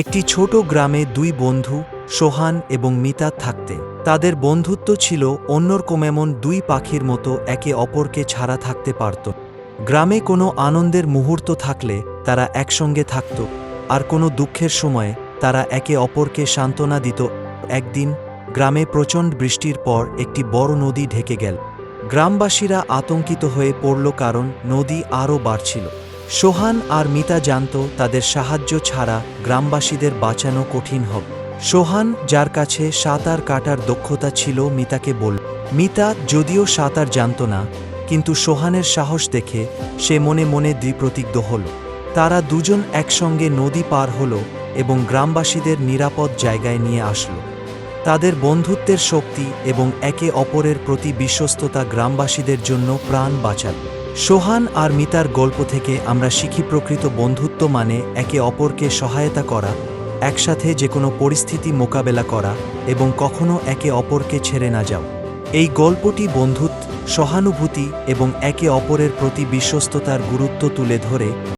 একটি ছোট গ্রামে দুই বন্ধু, সোহান এবং মিতা থাকতেন। তাদের বন্ধুত্ব ছিল অন্যরকম এমন দুই পাখির মতো একে অপরকে ছাড়া থাকতে পারত। গ্রামে কোনো আনন্দের মুহূর্ত থাকলে তারা একসঙ্গে থাকত, আর কোনো দুঃখের সময়ে তারা একে অপরকে সান্ত্বনা দিত। একদিন গ্রামে প্রচণ্ড বৃষ্টির পর একটি বড় নদী ঢেকে গেল। গ্রামবাসীরা আতঙ্কিত হয়ে পড়ল কারণ নদী আরও বাড়ছিল। সোহান আর মিতা জানত তাদের সাহায্য ছাড়া গ্রামবাসীদের বাঁচানো কঠিন হবে। সোহান, যার কাছে সাঁতার কাটার দক্ষতা ছিল মিতাকে বলল মিতা যদিও সাঁতার জানত না, কিন্তু সোহানের সাহস দেখে সে মনে মনে দ্বিপ্রতিজ্ঞ হল। তারা দুজন একসঙ্গে নদী পার হল এবং গ্রামবাসীদের নিরাপদ জায়গায় নিয়ে আসলো। তাদের বন্ধুত্বের শক্তি এবং একে অপরের প্রতি বিশ্বস্ততা গ্রামবাসীদের জন্য প্রাণ বাঁচাল সোহান আর মিতার গল্প থেকে আমরা শিখি প্রকৃত বন্ধুত্ব মানে একে অপরকে সহায়তা করা, একসাথে যে কোনো পরিস্থিতি মোকাবেলা করা এবং কখনো একে অপরকে ছেড়ে না যাও এই গল্পটি বন্ধুত্ব, সহানুভূতি এবং একে অপরের প্রতি বিশ্বস্ততার গুরুত্ব তুলে ধরে